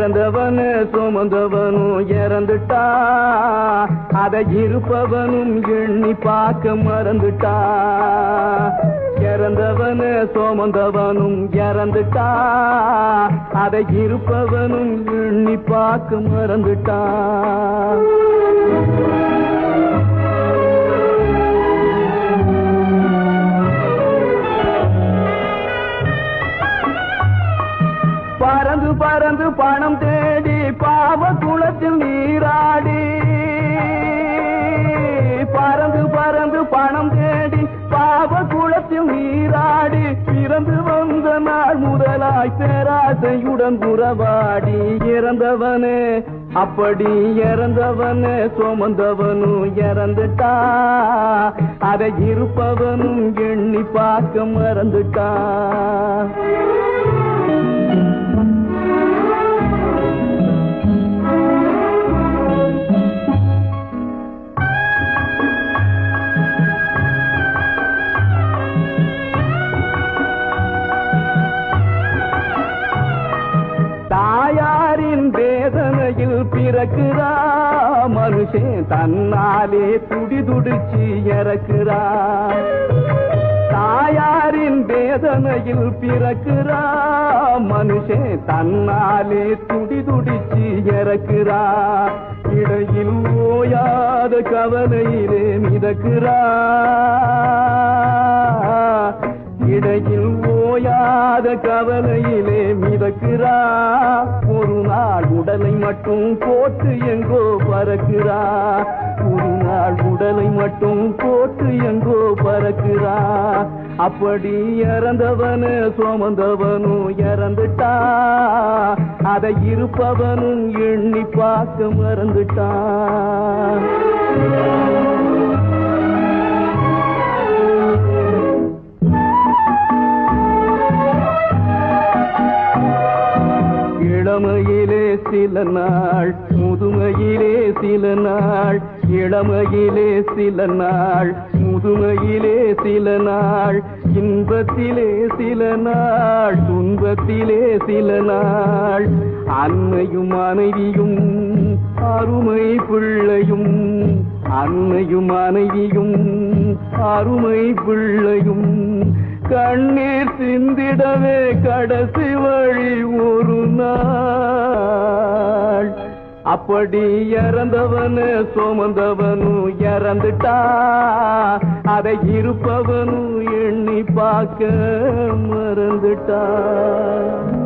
இறந்தவனு சுமந்தவனும் இறந்துட்டா. அதை இருப்பவனும் எண்ணி பார்க்க மறந்துட்டா. இறந்தவனு சுமந்தவனும் இறந்துட்டா. அதை இருப்பவனும் எண்ணி பார்க்க மறந்துட்டா. பறந்து பணம் தேடி பாவ குளத்தில் நீராடி. பறந்து பறந்து பணம் தேடி பாவ குளத்தில் நீராடி. பிறந்து வந்த நாள் முதலாய் பேராசையுடன் உறவாடி. இறந்தவனே அப்படி இறந்தவனே சுமந்தவனும் இறந்துட்டா. அதை இருப்பவனும் எண்ணி பார்க்க மறந்துட்டா. இறக்குறா? மனுஷன் தன்னாலே துடி துடிச்சு இறக்குறா. தாயாரின் வேதனையில் பிறக்குறா. மனுஷன் தன்னாலே துடி துடிச்சு இறக்குறா. இடையில் ஓயாத கவலையிலே மிதக்குறா. இடையில் ஓயாத கவலையிலே மிதக்குறா. உடலை மட்டும் போட்டு எங்கோ பறக்கிறா. ஒரு நாள் உடலை மட்டும் போட்டு எங்கோ பறக்கிறா. அப்படி இறந்தவனு சுமந்தவனும் இறந்துட்டா. அதை இருப்பவனும் எண்ணி பார்க்க மறந்துட்டான் இளமையிலே சில நாள் முதுமையிலே சில நாள் இளமையிலே சில நாள் முதுமையிலே சில நாள் இன்பத்திலே சில நாள் துன்பத்திலே சில நாள். அன்னையும் மனைவியும் அருமை பிள்ளையும் அன்னையும் மனைவியும் அருமை பிள்ளையும் கண்ணீர் சிந்திடவே கடைசி வழி ஒரு நாள். அப்படி இறந்தவனு சுமந்தவனும் இறந்துட்டா. அதை இருப்பவனும் எண்ணி பார்க்க மறந்துட்டான்